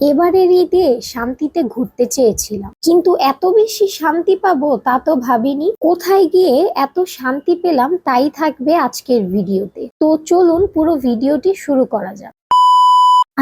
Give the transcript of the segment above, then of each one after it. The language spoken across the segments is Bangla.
এবারের ঈদে শান্তিতে ঘুরতে চেয়েছিলাম। কিন্তু এত বেশি শান্তি পাবো তা তো ভাবিনি। কোথায় গিয়ে এত শান্তি পেলাম তাই থাকবে আজকের ভিডিওতে। তো চলুন পুরো ভিডিওটি শুরু করা যাক।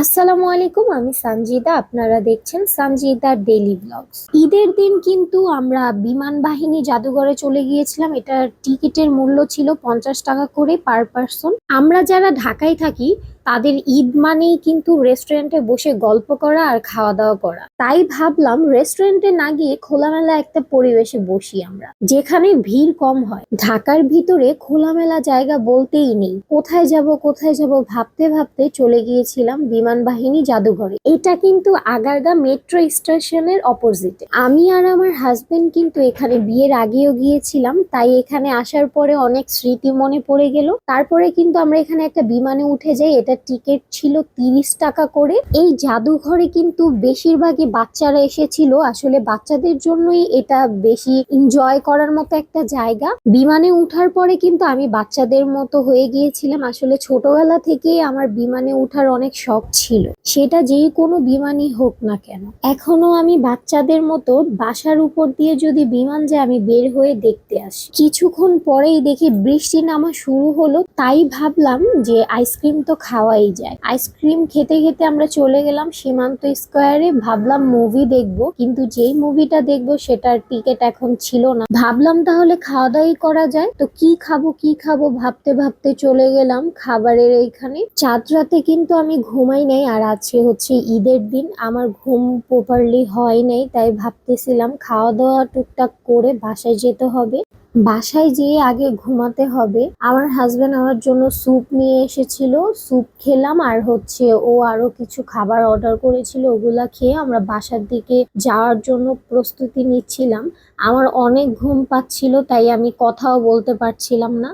আসসালামু আলাইকুম, আমি সঞ্জিদা আপনারা দেখছেন সঞ্জিদা ডেইলি ব্লগস ঈদের দিন কিন্তু আমরা বিমান বাহিনী জাদুঘরে চলে গিয়েছিলাম। এটার টিকিটের মূল্য ছিল পঞ্চাশ টাকা করে পার পার্সন। আমরা যারা ঢাকায় থাকি তাদের ঈদ মানেই কিন্তু রেস্টুরেন্টে বসে গল্প করা আর খাওয়া দাওয়া করা। তাই ভাবলাম রেস্টুরেন্টে না গিয়ে খোলামেলা একটা পরিবেশে বসি আমরা, যেখানে ভিড় কম হয়। ঢাকার ভিতরে খোলামেলা জায়গা বলতেই নেই। কোথায় যাব কোথায় যাব ভাবতে ভাবতে চলে গিয়েছিলাম বিমান বাহিনী জাদুঘরে। এটা কিন্তু আগারগা মেট্রো স্টেশনের অপোজিটে আমি আর আমার হাজবেন্ড কিন্তু এখানে বিয়ের আগেও গিয়েছিলাম, তাই এখানে আসার পরে অনেক স্মৃতি মনে পড়ে গেল। তারপরে কিন্তু আমরা এখানে একটা বিমানে উঠে যাই, এটা টিকিট ছিল তিরিশ টাকা করে। এই জাদুঘরে কিন্তু বেশিরভাগই বাচ্চারা এসেছিল। আসলে বাচ্চাদের জন্যই এটা বেশি এনজয় করার মতো একটা জায়গা। বিমানে উঠার পরে কিন্তু আমি বাচ্চাদের মতো হয়ে গিয়েছিলাম। আসলে ছোটবেলা থেকেই আমার বিমানে উঠার অনেক শখ ছিল। সেটা যে কোনো বিমানই হোক না কেন। এখনও আমি বাচ্চাদের মতো বাসার উপর দিয়ে যদি বিমান যায়, আমি বের হয়ে দেখতে আসি। কিছুক্ষণ পরেই দেখি বৃষ্টি নামা শুরু হলো, তাই ভাবলাম যে আইসক্রিম তো খাওয়াই যায়। আইসক্রিম খেতে খেতে আমরা চলে গেলাম সীমান্ত স্কোয়ারে, ভাবলাম মুভি দেখব, কিন্তু যেই মুভিটা দেখব সেটার টিকিট এখন ছিল না। ভাবলাম তাহলে খাওয়া দাওয়াই করা যায়। তো কি খাব কি খাব ভাবতে ভাবতে চলে গেলাম খাবারের এইখানে। চাঁদ রাতে কিন্তু আমি ঘুমাই নাই আর আছে হচ্ছে ঈদের দিন। আমার ঘুম প্রপারলি হয় নাই, তাই ভাবতেছিলাম খাওয়া দাওয়া টুকটাক করে বাসায় যেতে হবে। বাসায় যেয়ে আগে ঘুমাতে হবে। আমার হাজবেন্ড আমার জন্য স্যুপ নিয়ে এসেছিল স্যুপ খেলাম আর হচ্ছে ও আরও কিছু খাবার অর্ডার করেছিল, ওগুলা খেয়ে আমরা বাসার দিকে যাওয়ার জন্য প্রস্তুতি নিচ্ছিলাম। আমার অনেক ঘুম পাচ্ছিল, তাই আমি কথাও বলতে পারছিলাম না।